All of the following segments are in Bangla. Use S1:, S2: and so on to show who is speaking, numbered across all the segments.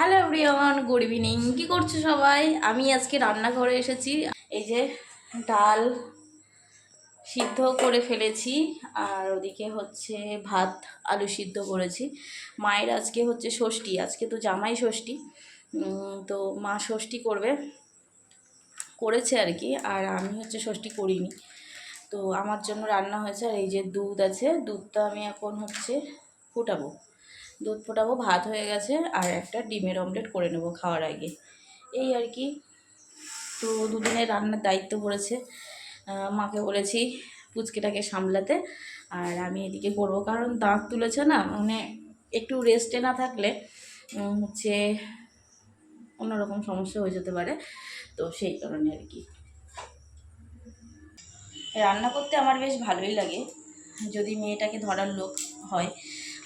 S1: হ্যালো এভরিওয়ান গুড ইভিনিং কী করছ সবাই? আমি আজকে রান্নাঘরে এসেছি। এই যে ডাল সিদ্ধ করে ফেলেছি, আর ওদিকে হচ্ছে ভাত, আলু সিদ্ধ করেছি। মায়ের আজকে হচ্ছে ষষ্ঠী, আজকে তো জামাই ষষ্ঠী। তো মা ষষ্ঠী করবে, করেছে আর কি, আর আমি হচ্ছে ষষ্ঠী করিনি। তো আমার জন্য রান্না হয়েছে, আর এই যে দুধ আছে, দুধটা আমি এখন হচ্ছে ফুটাবো। দুধ ফোটাবো, ভাত হয়ে গেছে আর একটা ডিমের অমলেট করে নেব খাওয়ার আগে। এই আর কি। তো দুদিনের রান্নার দায়িত্ব পড়েছে। মাকে বলেছি পুচকেটাকে সামলাতে আর আমি এদিকে করব। কারণ দাঁত তুলেছে না মানে একটু রেস্টে না থাকলে হচ্ছে অন্যরকম সমস্যা হয়ে যেতে পারে। তো সেই কারণে আর কি। রান্না করতে আমার বেশ ভালোই লাগে। যদি মেয়েটাকে ধরার লোক হয়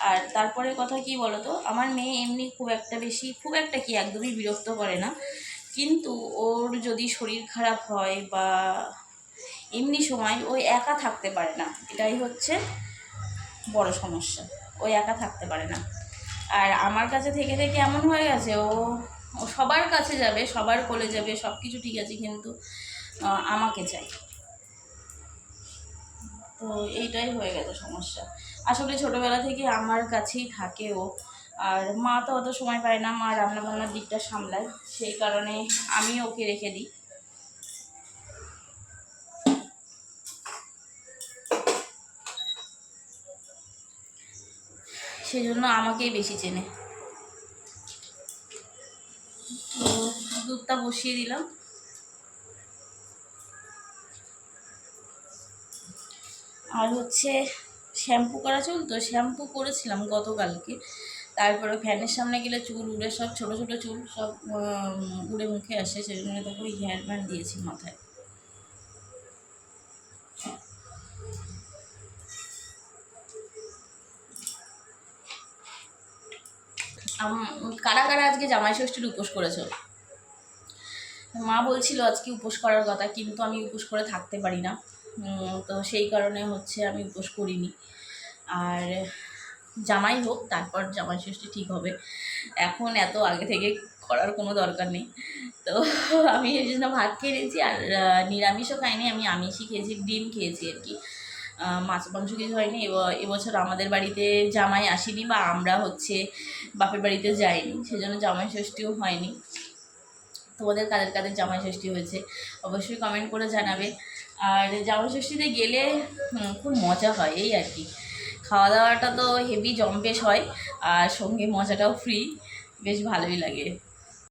S1: আর তারপরে কথা কি বলতো? আমার মেয়ে এমনি খুব একটা বেশি, খুব একটা কি একদমই বিরক্ত করে না। কিন্তু ওর যদি শরীর খারাপ হয় বা এমনি সময় ওই একা থাকতে পারে না। এটাই হচ্ছে বড় সমস্যা। ও একা থাকতে পারে না। আর আমার কাছে থেকে থেকে এমন হয়ে গেছে, ও ও সবার কাছে যাবে, সবার কোলে যাবে সব কিছু ঠিক আছে, কিন্তু আমাকে চাই। তো এইটাই হয়ে গেছে সমস্যা। আসলে ছোটোবেলা থেকে আমার কাছেই থাকে ও। আর মা তো অত সময় পায় না, মা রান্নাবান্নার দিকটা সামলায়, সেই কারণে আমি ওকে রেখে দিই। সেজন্য আমাকেই বেশি চেনে। তো দুধটা বসিয়ে দিলাম। আর হচ্ছে শ্যাম্পু করা চুল শ্যাম্পু করেছিলাম গতকালকে। তারপরে ফ্যানের সামনে গেলে চুল উড়ে, সব ছোট ছোট চুল সব উড়ে মুখে আসে সেই জন্য ওই হেয়ার ব্যান্ড দিয়েছি মাথায়। কারা কারা আজকে জামাই ষষ্ঠীর উপোস করেছ? মা বলছিল আজকে উপোস করার কথা, কিন্তু আমি উপোস করে থাকতে পারি না। তো সেই কারণে হচ্ছে আমি উপোস করিনি। আর জামাই হোক, তারপর জামাই ষষ্ঠী ঠিক হবে। এখন এত আগে থেকে করার কোনো দরকার নেই। তো আমি এই জন্য ভাত খেয়ে নিয়েছি আর নিরামিষও খাইনি, আমি আমিষই খেয়েছি, ডিম খেয়েছি আর কি। মাছ মাংস কিছু হয়নি এবছর আমাদের বাড়িতে জামাই আসেনি বা আমরা হচ্ছে বাপের বাড়িতে যাইনি, সেজন্য জামাই ষষ্ঠীও হয়নি। তোমাদের কাদের কাদের জামাই ষষ্ঠী হয়েছে, অবশ্যই কমেন্ট করে জানাবে। আর জামাই ষষ্ঠীতে গেলে খুব মজা হয়, এই আর কি। খাওয়া দাওয়াটা তো হেভি জম্পেশ হয়, আর সঙ্গে মজাটাও ফ্রি বেশ ভালোই লাগে।